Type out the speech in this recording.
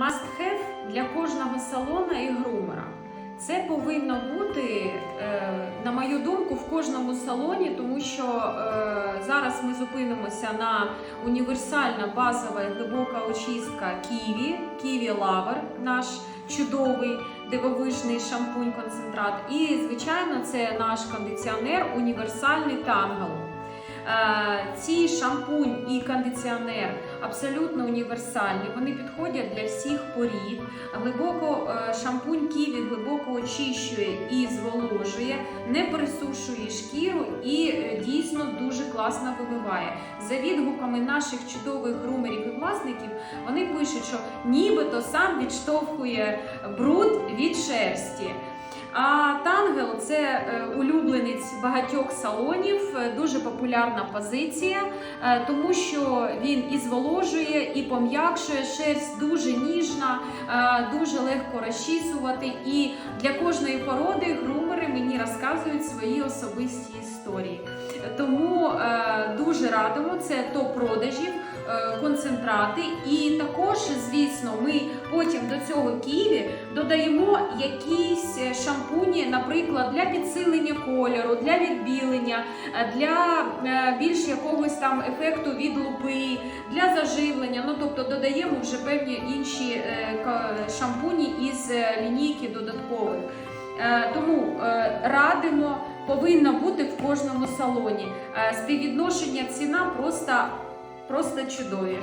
must have для кожного салона і грумера. Це повинно бути, е, на мою думку, в кожному салоні, тому що е, зараз ми зупинимося на універсальна базова і глибока очистка Ківі, Ківі Лавер, наш чудовий дивовижний шампунь-концентрат. І, звичайно, це наш кондиціонер універсальний тангл. Е, Ці шампунь і кондиціонер абсолютно універсальні. Вони підходять для всіх порід. Глибоко е, шампунь ківі глибоко очищує і зволожує, не пересушує шкіру і е, дійсно дуже класно вимиває. За відгуками наших чудових грумерів і власників, вони пишуть, що нібито сам відштовхує бруд від шерсті. А тангел це е, улюбленець багатьох салонів, е, дуже популярна позиція, е, тому що він і зволожує, і пом'якшує шерсть дуже ніжна, дуже легко розчісувати. І для кожної породи грумери мені розказують свої особисті історії. Тому дуже радимо це топ продажів. е, Концентрати, і також, звісно, ми потім до цього ківі додаємо якісь шампуні, наприклад, для підсилення кольору, для відбілення, е, для е, більш якогось там ефекту від лупи, для заживлення. Ну тобто додаємо вже певні інші шампуні із лінійки додаткових. Тому радимо, повинно бути в кожному салоні. Е, Співвідношення ціна просто, просто чудові.